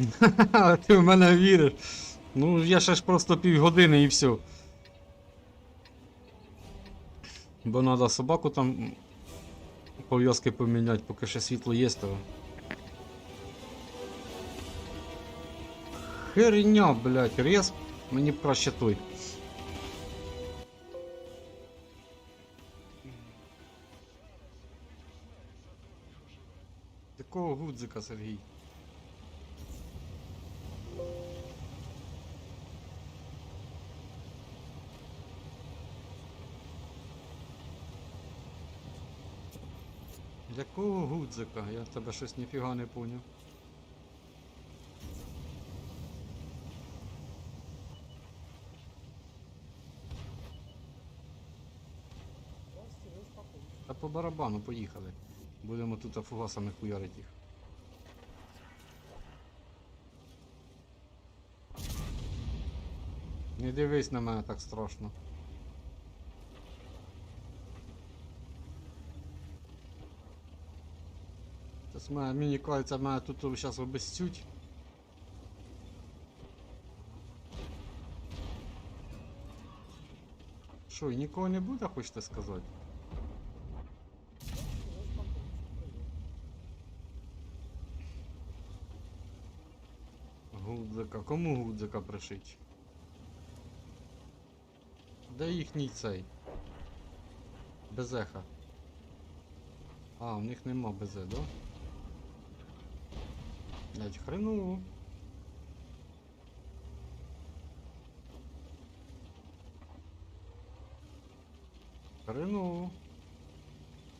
Ти в мене віриш. Ну, я ще ж просто півгодини і все. Бо треба собаку там пов'язки поміняти, поки ще світло є, то. Херня, блядь, рез. Мені краще той. Такого гудзика, Сергій. Якого гудзика? Я тебе щось ніфіга не поняв. Та по барабану поїхали. Будемо тут фугасами хуярити їх. Не дивись на мене так страшно. Зараз мені кажеться, мене тут зараз обесцють. Що, і нікого не буде, хочете сказати? Гудзика. Кому гудзика пришить? Де їхній цей? Безеха. А, у них нема безе, да? Блять, хреново. Хреново.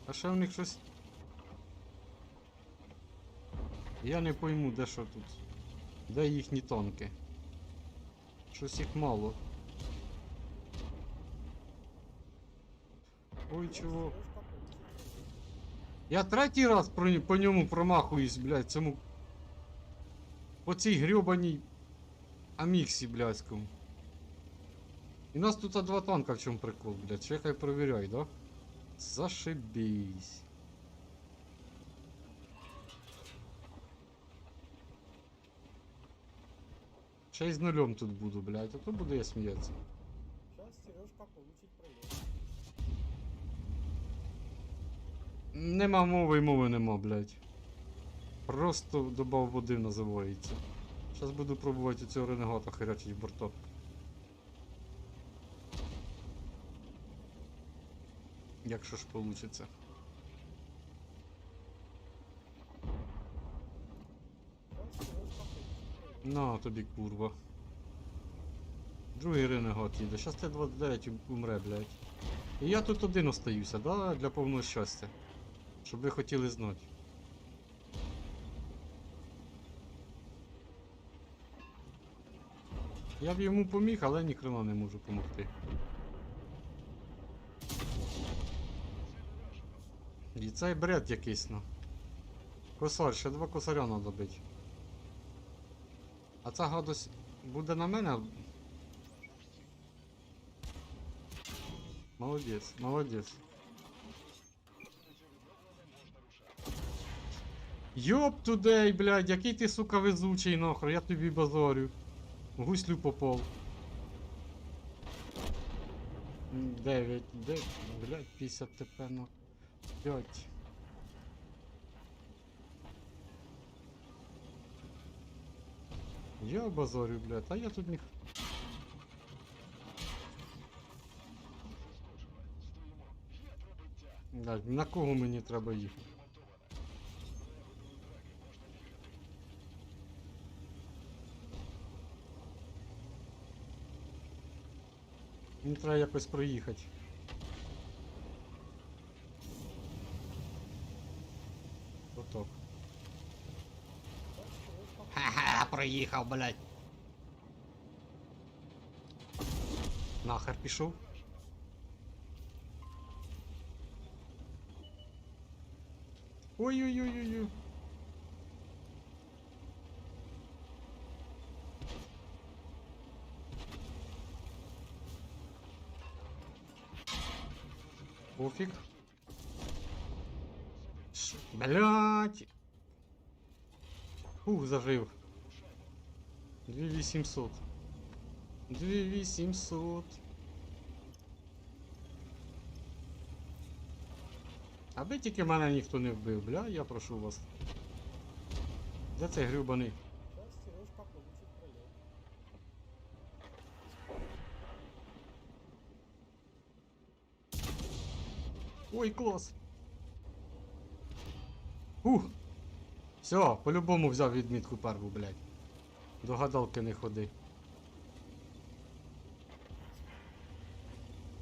А ще в них щось. Я не пойму, де що тут. Де їхні танки? Щось їх мало. Ой, чого. Я третій раз по ньому промахуюсь, блядь, цьому. По цій грьобаній Аміксі, блядському. І нас тут два танка в чому прикол, блядь. Чекай, провіряй, да? Зашибись. Ще й з нульом тут буду, блядь, а то буду я сміятися. Сейчас Сережка получит пролет. Нема мови і мови нема, блядь. Просто добав води називається. Зараз буду пробувати цього ренегата херячить в борток. Якщо ж Сережка. На тобі курва. Другий ренегат їде. Щас Т-29 умре, блядь. І я тут один остаюся, да? Для повного щастя. Щоб ви хотіли знати. Я б йому поміг, але ні хрена не можу помогти. І цей бред якийсь, ну. Косар, ще два косаря треба бити. А ця гадость буде на мене. Молодець, молодець. Йоп тудей, блядь, який ти, сука, везучий нахуй, я тобі базарю. Гуслю попав. М, Дев'ять, де, блядь, 50 ТП, ну. 5. Я базарю, блядь, а я тут не... Блядь, на кого мені треба їхати? Мені треба якось проїхати. Сережка Ха-ха, проїхав, блядь. Нахер пішов. Ой-ой-ой-ой-ой. Пофіг. Блядь. Фух, зажив. 2800. 2800. Аби тільки мене ніхто не вбив, бля, я прошу вас. Де цей грюбаний? Ой, клас. Ух. Все, по-любому взяв відмітку перву, блядь. До гадалки не ходи.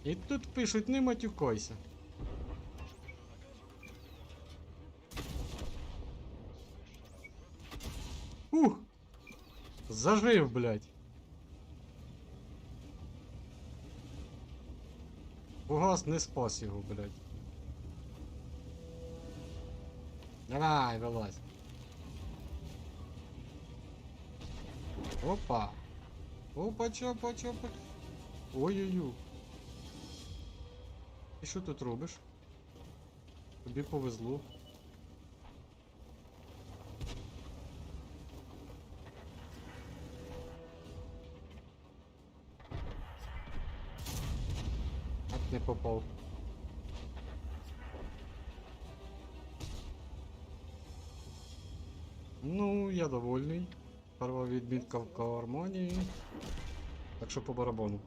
І тут пишуть, не матюкайся. Ух! Зажив, блядь. Угас не спас його, блядь. Давай, вилазь. Опа. Опа, чопа, чопа. Ой-ой-ой. І що тут робиш? Тобі повезло. От не попав. Ну, я довольний. Перва відмітка в кармані. Так що по барабану.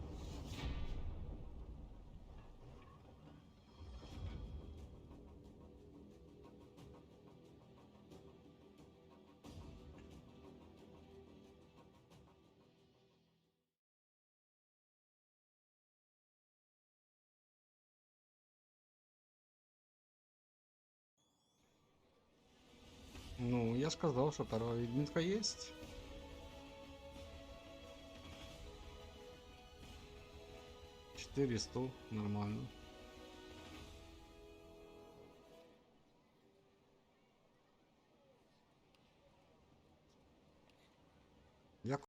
Я ж казав, що перша відмітка є. Четыре сто, нормально.